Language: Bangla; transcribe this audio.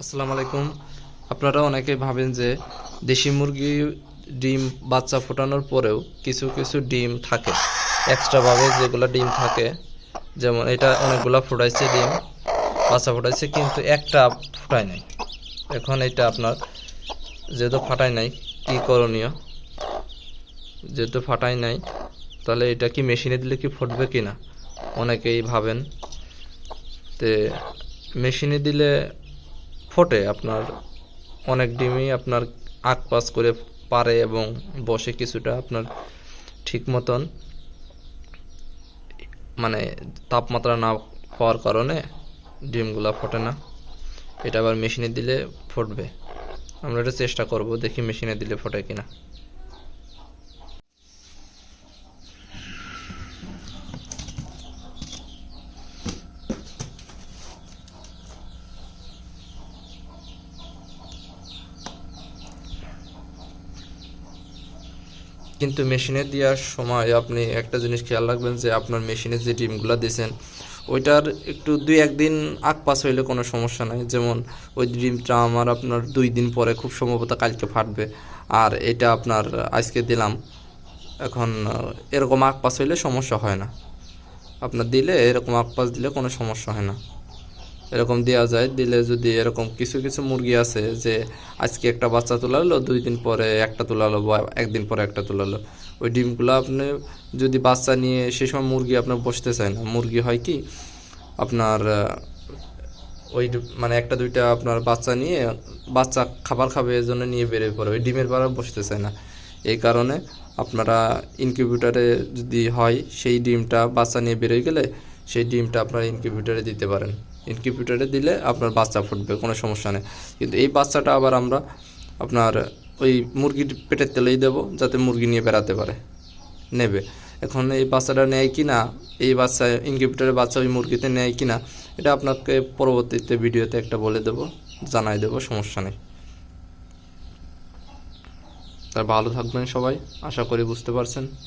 আসসালামু আলাইকুম। আপনারা অনেকে ভাবেন যে দেশি মুরগি ডিম বাচ্চা ফোটানোর পরেও কিছু কিছু ডিম থাকে। এক্সট্রাভাবে যেগুলো ডিম থাকে, যেমন এটা অনেকগুলো ফুটাইছে ডিম, বাচ্চা ফুটাইছে, কিন্তু একটা ফুটায় নাই। এখন এটা আপনার যেহেতু ফাটায় নাই, কি করণীয়? যেহেতু ফাটাই নাই, তাহলে এটা কি মেশিনে দিলে কি ফুটবে কি না অনেকেই ভাবেন। তে, মেশিনে দিলে ফোটে আপনার অনেক ডিমই আপনার আক পাস করে পারে এবং বসে কিছুটা আপনার ঠিক মতন মানে তাপমাত্রা না পাওয়ার কারণে ডিমগুলো ফোটে না। এটা আবার মেশিনে দিলে ফুটবে। আমরা এটা চেষ্টা করব, দেখি মেশিনে দিলে ফোটে কিনা। কিন্তু মেশিনে দেওয়ার সময় আপনি একটা জিনিস খেয়াল রাখবেন যে আপনার মেশিনে যে ডিমগুলো দিয়েছেন, ওইটার একটু দুই একদিন আগ পাস হইলে কোনো সমস্যা নাই। যেমন ওই ডিমটা আমার আপনার দুই দিন পরে খুব সম্ভবত কালকে ফাটবে। আর এটা আপনার আজকে দিলাম, এখন এরকম আগ পাস হইলে সমস্যা হয় না। আপনার দিলে এরকম আগ পাস দিলে কোনো সমস্যা হয় না। এরকম দেওয়া যায়, দিলে যদি এরকম কিছু কিছু মুরগি আছে যে আজকে একটা বাচ্চা তোলালো, দুই দিন পরে একটা তোলালো বা একদিন পরে একটা তোলালো, ওই ডিমগুলো আপনি যদি বাচ্চা নিয়ে সে সময় মুরগি আপনার বসতে চায় না। মুরগি হয় কি, আপনার ওই মানে একটা, দুইটা আপনার বাচ্চা নিয়ে বাচ্চা খাবার খাবে এর জন্য নিয়ে বেরিয়ে পড়ে, ওই ডিমের পাড়া বসতে চায় না। এই কারণে আপনারা ইনকিউবেটারে যদি হয়, সেই ডিমটা বাচ্চা নিয়ে বেরোয় গেলে সেই ডিমটা আপনারা ইনকিউবেটারে দিতে পারেন। ইনকিউবেটারে দিলে আপনার বাচ্চা ফুটবে, কোনো সমস্যা নেই। কিন্তু এই বাচ্চাটা আবার আমরা আপনার ওই মুরগির পেটের তেলেই দেবো, যাতে মুরগি নিয়ে বেড়াতে পারে, নেবে। এখন এই বাচ্চাটা নেয় কি না, এই বাচ্চা ইনকিউবেটারের বাচ্চা ওই মুরগিতে নেয় কি না, এটা আপনাকে পরবর্তীতে ভিডিওতে একটা বলে দেবো, জানাই দেবো, সমস্যা নেই। তার ভালো থাকবেন সবাই, আশা করি বুঝতে পারছেন।